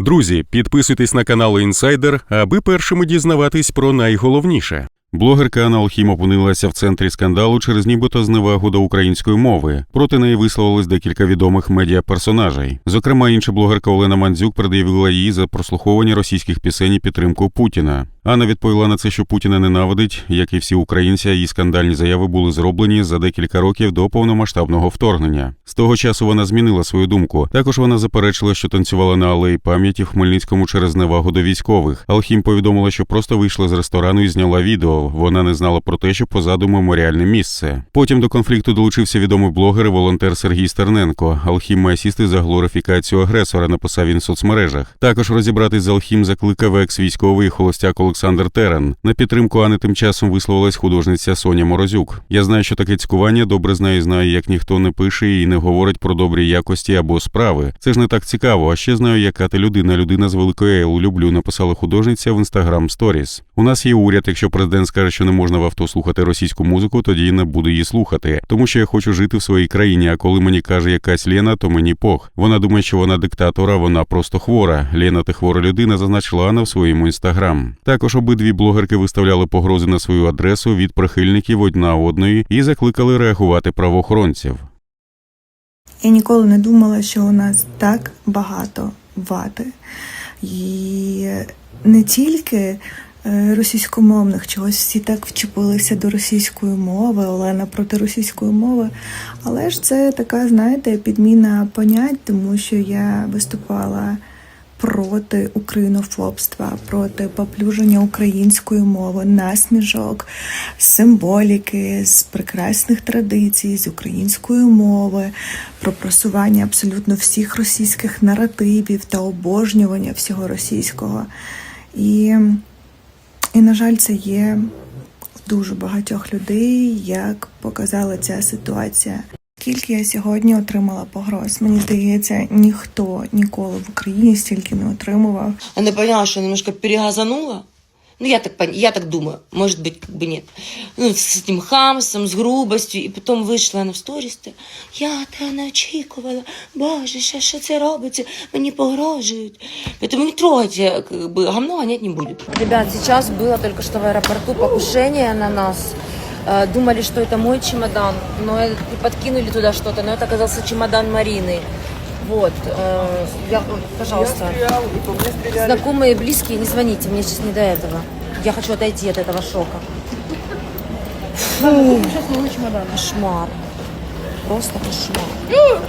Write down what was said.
Друзі, підписуйтесь на канал Інсайдер, аби першими дізнаватись про найголовніше. Блогерка Анна Алхім опинилася в центрі скандалу через нібито зневагу до української мови. Проти неї висловились декілька відомих медіаперсонажей. Зокрема, інша блогерка Олена Мандзюк пред'явила її за прослуховування російських пісень і підтримку Путіна. Анна відповіла на це, що Путіна ненавидить, як і всі українці. Її скандальні заяви були зроблені за декілька років до повномасштабного вторгнення. З того часу вона змінила свою думку. Також вона заперечила, що танцювала на алеї пам'яті в Хмельницькому через зневагу до військових. Алхім повідомила, що просто вийшла з ресторану і зняла відео. Вона не знала про те, що позаду меморіальне місце. Потім до конфлікту долучився відомий блогер і волонтер Сергій Стерненко. Алхім має сісти за глорифікацію агресора, написав він в соцмережах. Також розібратись з Алхім закликав екс-військовий і холостяк Олександр Терен. На підтримку Ани тим часом висловилась художниця Соня Морозюк. Я знаю, що таке цькування добре знаю, і знаю, як ніхто не пише і не говорить про добрі якості або справи. Це ж не так цікаво. А ще знаю, яка ти людина, людина з великої Ел. Люблю, написала художниця в інстаграм Сторіс. У нас є уряд. Якщо президент скаже, що не можна в авто слухати російську музику, тоді не буду її слухати, тому що я хочу жити в своїй країні. А коли мені каже якась Лена, то мені пох. Вона думає, що вона диктатор, а вона просто хвора. Лена, ти хвора людина, зазначила Анна в своєму інстаграм. Також обидві блогерки виставляли погрози на свою адресу від прихильників одна одної і закликали реагувати правоохоронців. Я ніколи не думала, що у нас так багато вати. І не тільки е, російськомовних, чогось всі так вчепилися до російської мови, Олена проти російської мови. Але ж це така, знаєте, підміна понять, тому що я виступала проти українофобства, проти поплюження української мови, насмішок, символіки, з прекрасних традицій, з української мови, про просування абсолютно всіх російських наративів та обожнювання всього російського. І, і на жаль, це є дуже багатьох людей, як показала ця ситуація. Скільки я сьогодні отримала погроз? Мені здається, ніхто ніколи в Україні стільки не отримував. Она поняла, что немножко перегазанула. Ну, я так, пон- я так думаю, может быть, как бы нет. Ну, с этим хамством, с грубостью. І потім вийшла на в сторіс. та, Я тебе не очікувала. Боже, що, що це робиться? Мені погрожують. Поэтому не трогайте, как бы, говно гонять не будет. Ребят, сейчас было только что в аэропорту покушение на нас. Э, Думали, что это мой чемодан, но э, и подкинули туда что-то, но это оказался чемодан Марины. Вот, э, я, пожалуйста, знакомые, близкие, не звоните, мне сейчас не до этого. Я хочу отойти от этого шока. Фу, кошмар. Просто кошмар.